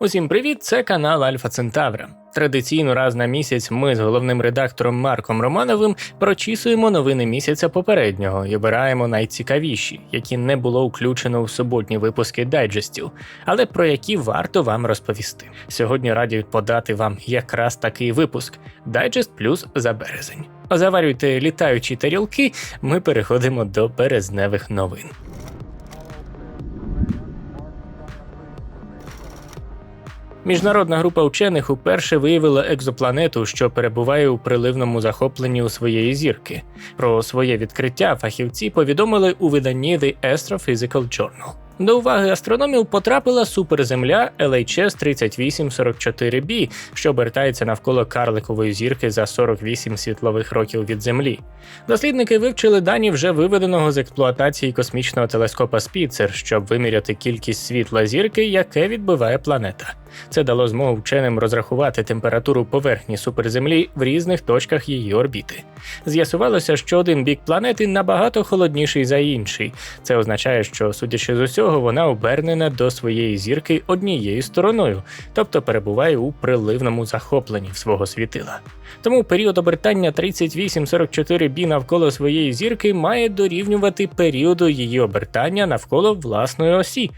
Усім привіт! Це канал Альфа Центавра. Традиційно раз на місяць ми з головним редактором Марком Романовим прочісуємо новини місяця попереднього і обираємо найцікавіші, які не було включено у суботні випуски дайджестів, але про які варто вам розповісти. Сьогодні раді подати вам якраз такий випуск Дайджест плюс за березень. Заварюйте літаючі тарілки, ми переходимо до березневих новин. Міжнародна група вчених уперше виявила екзопланету, що перебуває у приливному захопленні у своєї зірки. Про своє відкриття фахівці повідомили у виданні The Astrophysical Journal. До уваги астрономів потрапила суперземля LHS 3844b, що обертається навколо карликової зірки за 48 світлових років від Землі. Дослідники вивчили дані вже виведеного з експлуатації космічного телескопа Спіцер, щоб виміряти кількість світла зірки, яке відбиває планета. Це дало змогу вченим розрахувати температуру поверхні суперземлі в різних точках її орбіти. З'ясувалося, що один бік планети набагато холодніший за інший. Це означає, що, судячи з усього, вона обернена до своєї зірки однією стороною, тобто перебуває у приливному захопленні свого світила. Тому період обертання 3844 бі навколо своєї зірки має дорівнювати періоду її обертання навколо власної осі.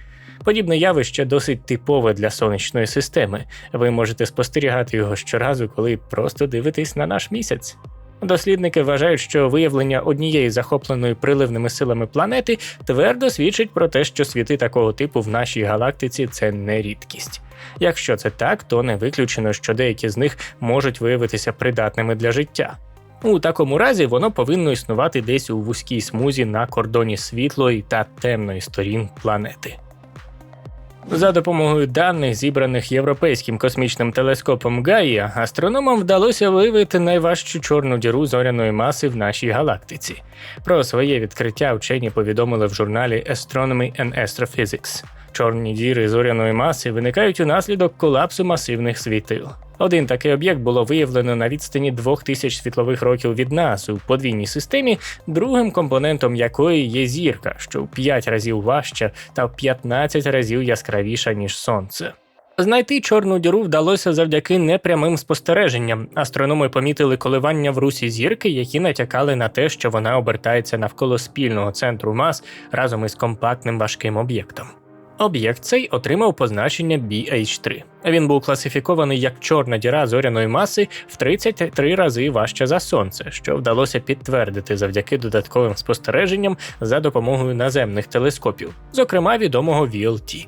Подібне явище досить типове для сонячної системи. Ви можете спостерігати його щоразу, коли просто дивитесь на наш місяць. Дослідники вважають, що виявлення однієї захопленої приливними силами планети твердо свідчить про те, що світи такого типу в нашій галактиці це не рідкість. Якщо це так, то не виключено, що деякі з них можуть виявитися придатними для життя. У такому разі воно повинно існувати десь у вузькій смузі на кордоні світлої та темної сторін планети. За допомогою даних, зібраних європейським космічним телескопом Гая, астрономам вдалося виявити найважчу чорну діру зоряної маси в нашій галактиці. Про своє відкриття вчені повідомили в журналі Astronomy and Astrophysics. Чорні діри зоряної маси виникають унаслідок колапсу масивних світил. Один такий об'єкт було виявлено на відстані 2000 світлових років від нас у подвійній системі, другим компонентом якої є зірка, що в 5 разів важча та в 15 разів яскравіша ніж сонце. Знайти чорну діру вдалося завдяки непрямим спостереженням. Астрономи помітили коливання в русі зірки, які натякали на те, що вона обертається навколо спільного центру мас разом із компактним важким об'єктом. Об'єкт цей отримав позначення BH3. Він був класифікований як чорна діра зоряної маси в 33 рази важче за сонце, що вдалося підтвердити завдяки додатковим спостереженням за допомогою наземних телескопів, зокрема відомого VLT.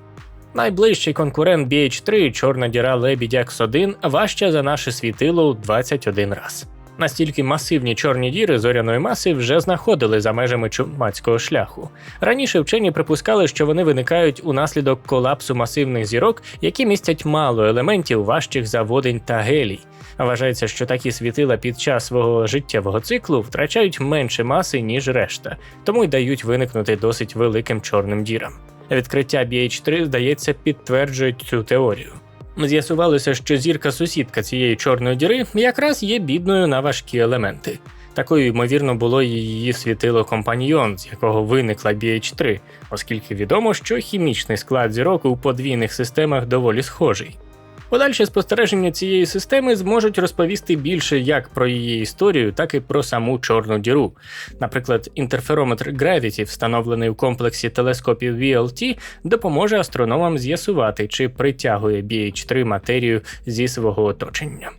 Найближчий конкурент BH3, чорна діра Лебідякс 1 важча за наше світило у 21 раз. Настільки масивні чорні діри зоряної маси вже знаходили за межами чумацького шляху. Раніше вчені припускали, що вони виникають унаслідок колапсу масивних зірок, які містять мало елементів важчих за водень та гелій. Вважається, що такі світила під час свого життєвого циклу втрачають менше маси, ніж решта, тому й дають виникнути досить великим чорним дірам. Відкриття BH3, здається, підтверджують цю теорію. З'ясувалося, що зірка сусідка цієї чорної діри якраз є бідною на важкі елементи. Такою, ймовірно, було її світило компаньйон, з якого виникла BH3, оскільки відомо, що хімічний склад зірок у подвійних системах доволі схожий. Подальші спостереження цієї системи зможуть розповісти більше як про її історію, так і про саму чорну діру. Наприклад, інтерферометр Gravity, встановлений у комплексі телескопів VLT, допоможе астрономам з'ясувати, чи притягує BH3 матерію зі свого оточення.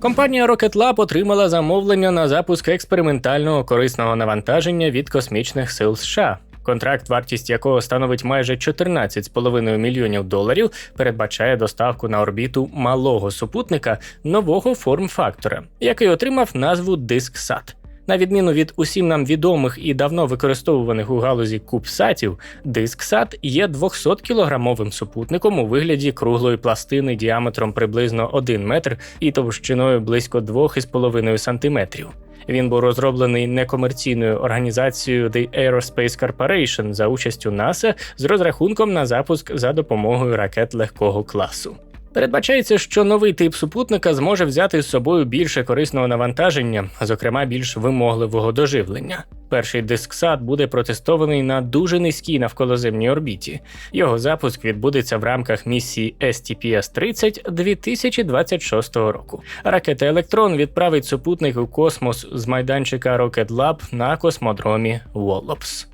Компанія Rocket Lab отримала замовлення на запуск експериментального корисного навантаження від космічних сил США контракт, вартість якого становить майже 14,5 мільйонів доларів, передбачає доставку на орбіту малого супутника нового форм-фактора, який отримав назву DiskSat. На відміну від усім нам відомих і давно використовуваних у галузі кубсатів, DiskSat є 200 кілограмовим супутником у вигляді круглої пластини діаметром приблизно 1 метр і товщиною близько 2,5 сантиметрів. Він був розроблений некомерційною організацією The Aerospace Corporation за участю НАСА з розрахунком на запуск за допомогою ракет легкого класу. Передбачається, що новий тип супутника зможе взяти з собою більше корисного навантаження, зокрема більш вимогливого доживлення. Перший дисксат буде протестований на дуже низькій навколоземній орбіті. Його запуск відбудеться в рамках місії STPS-30 2026 року. Ракета Електрон відправить супутник у космос з майданчика Rocket Lab на космодромі Wallops.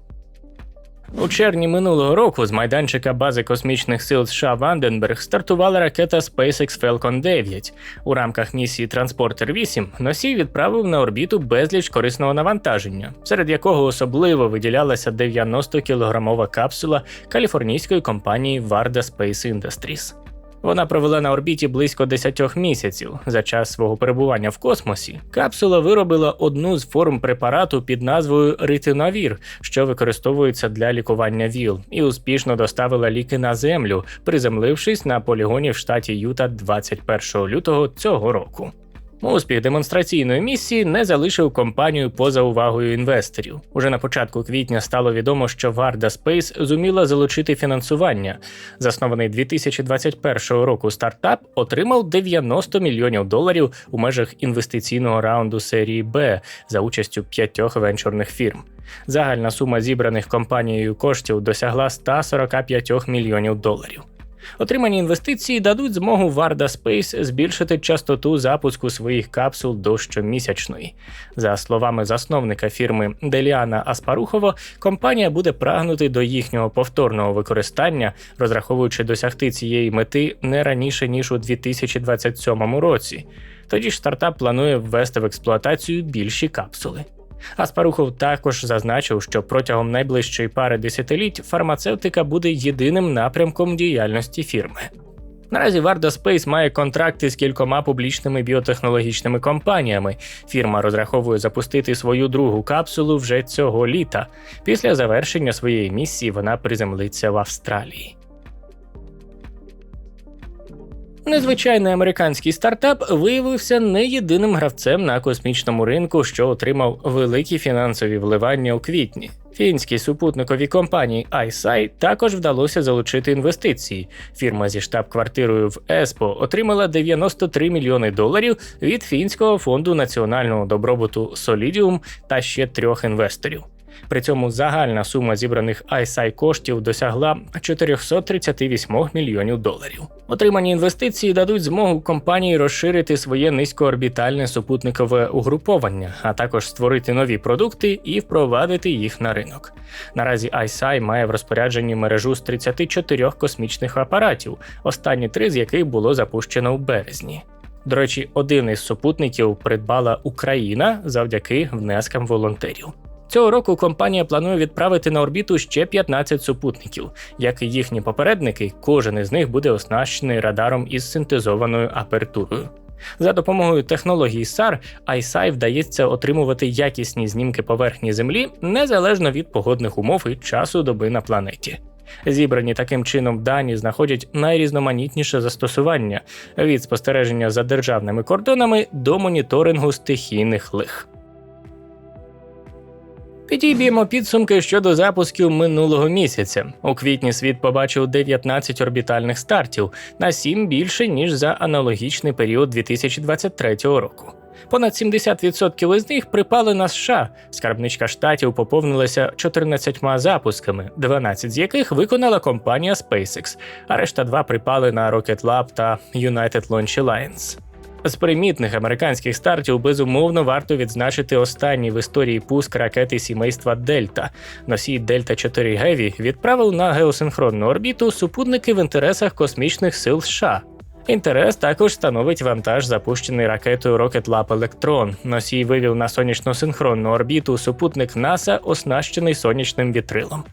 У червні минулого року з майданчика бази космічних сил США Ванденберг стартувала ракета SpaceX Falcon 9. У рамках місії Транспортер 8 носій відправив на орбіту безліч корисного навантаження, серед якого особливо виділялася 90-кілограмова капсула каліфорнійської компанії Varda Space Industries. Вона провела на орбіті близько 10 місяців. За час свого перебування в космосі капсула виробила одну з форм препарату під назвою Ритинавір, що використовується для лікування ВІЛ, і успішно доставила ліки на землю, приземлившись на полігоні в штаті Юта 21 лютого цього року. Успіх демонстраційної місії не залишив компанію поза увагою інвесторів. Уже на початку квітня стало відомо, що Varda Space зуміла залучити фінансування. Заснований 2021 року стартап отримав 90 мільйонів доларів у межах інвестиційного раунду серії Б за участю п'ятьох венчурних фірм. Загальна сума зібраних компанією коштів досягла 145 мільйонів доларів. Отримані інвестиції дадуть змогу Varda Space збільшити частоту запуску своїх капсул до щомісячної. За словами засновника фірми Деліана Аспарухово, компанія буде прагнути до їхнього повторного використання, розраховуючи досягти цієї мети не раніше ніж у 2027 році. Тоді ж стартап планує ввести в експлуатацію більші капсули. Аспарухов також зазначив, що протягом найближчої пари десятиліть фармацевтика буде єдиним напрямком діяльності фірми. Наразі Varda Space має контракти з кількома публічними біотехнологічними компаніями. Фірма розраховує запустити свою другу капсулу вже цього літа. Після завершення своєї місії вона приземлиться в Австралії. Незвичайний американський стартап виявився не єдиним гравцем на космічному ринку, що отримав великі фінансові вливання у квітні. Фінській супутниковій компанії iSight також вдалося залучити інвестиції. Фірма зі штаб-квартирою в Еспо отримала 93 мільйони доларів від фінського фонду національного добробуту Solidium та ще трьох інвесторів. При цьому загальна сума зібраних ISI коштів досягла 438 мільйонів доларів. Отримані інвестиції дадуть змогу компанії розширити своє низькоорбітальне супутникове угруповання, а також створити нові продукти і впровадити їх на ринок. Наразі ISI має в розпорядженні мережу з 34 космічних апаратів, останні три з яких було запущено в березні. До речі, один із супутників придбала Україна завдяки внескам волонтерів. Цього року компанія планує відправити на орбіту ще 15 супутників. Як і їхні попередники, кожен із них буде оснащений радаром із синтезованою апертурою. За допомогою технології SAR, ISI вдається отримувати якісні знімки поверхні Землі незалежно від погодних умов і часу доби на планеті. Зібрані таким чином дані знаходять найрізноманітніше застосування від спостереження за державними кордонами до моніторингу стихійних лих. Підійб'ємо підсумки щодо запусків минулого місяця. У квітні світ побачив 19 орбітальних стартів на 7 більше ніж за аналогічний період 2023 року. Понад 70% із них припали на США. Скарбничка штатів поповнилася 14 запусками, 12 з яких виконала компанія SpaceX, а решта два припали на Rocket Lab та United Launch Alliance. З примітних американських стартів безумовно варто відзначити останній в історії пуск ракети сімейства Дельта. Носій Дельта 4 Геві відправив на геосинхронну орбіту супутники в інтересах космічних сил США. Інтерес також становить вантаж, запущений ракетою Rocket Lab Electron. Носій вивів на сонячно синхронну орбіту супутник НАСА, оснащений сонячним вітрилом.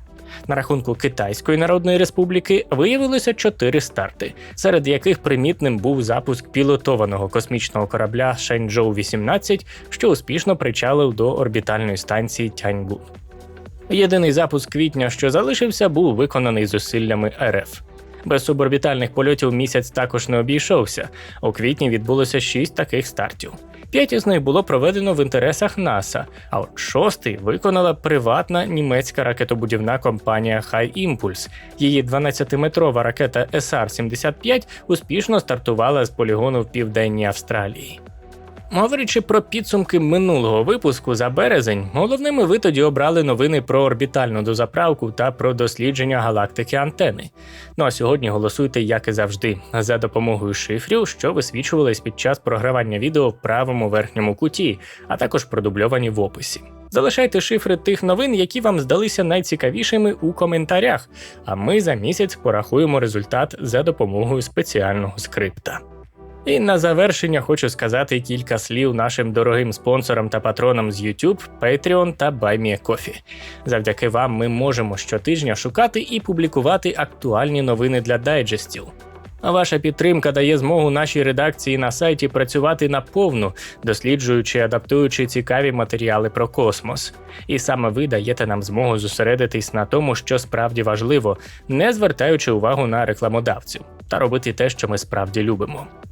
На рахунку Китайської Народної Республіки виявилося чотири старти, серед яких примітним був запуск пілотованого космічного корабля Шенчжоу 18 що успішно причалив до орбітальної станції Тяньгун. Єдиний запуск квітня, що залишився, був виконаний зусиллями РФ. Без суборбітальних польотів місяць також не обійшовся. У квітні відбулося шість таких стартів. П'ять із них було проведено в інтересах НАСА, а от шостий виконала приватна німецька ракетобудівна компанія High Impulse. Її 12-метрова ракета SR-75 успішно стартувала з полігону в південній Австралії. Говорячи про підсумки минулого випуску за березень, головними ви тоді обрали новини про орбітальну дозаправку та про дослідження галактики антени. Ну а сьогодні голосуйте, як і завжди, за допомогою шифрів, що висвічувались під час програвання відео в правому верхньому куті, а також продубльовані в описі. Залишайте шифри тих новин, які вам здалися найцікавішими у коментарях, а ми за місяць порахуємо результат за допомогою спеціального скрипта. І на завершення хочу сказати кілька слів нашим дорогим спонсорам та патронам з YouTube, Patreon та BuyMeACoffee. Завдяки вам ми можемо щотижня шукати і публікувати актуальні новини для дайджестів. Ваша підтримка дає змогу нашій редакції на сайті працювати наповну, досліджуючи адаптуючи цікаві матеріали про космос. І саме ви даєте нам змогу зосередитись на тому, що справді важливо, не звертаючи увагу на рекламодавців, та робити те, що ми справді любимо.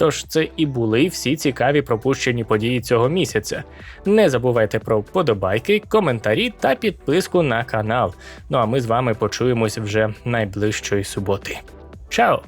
Тож це і були всі цікаві пропущені події цього місяця. Не забувайте про вподобайки, коментарі та підписку на канал. Ну а ми з вами почуємось вже найближчої суботи. Чао!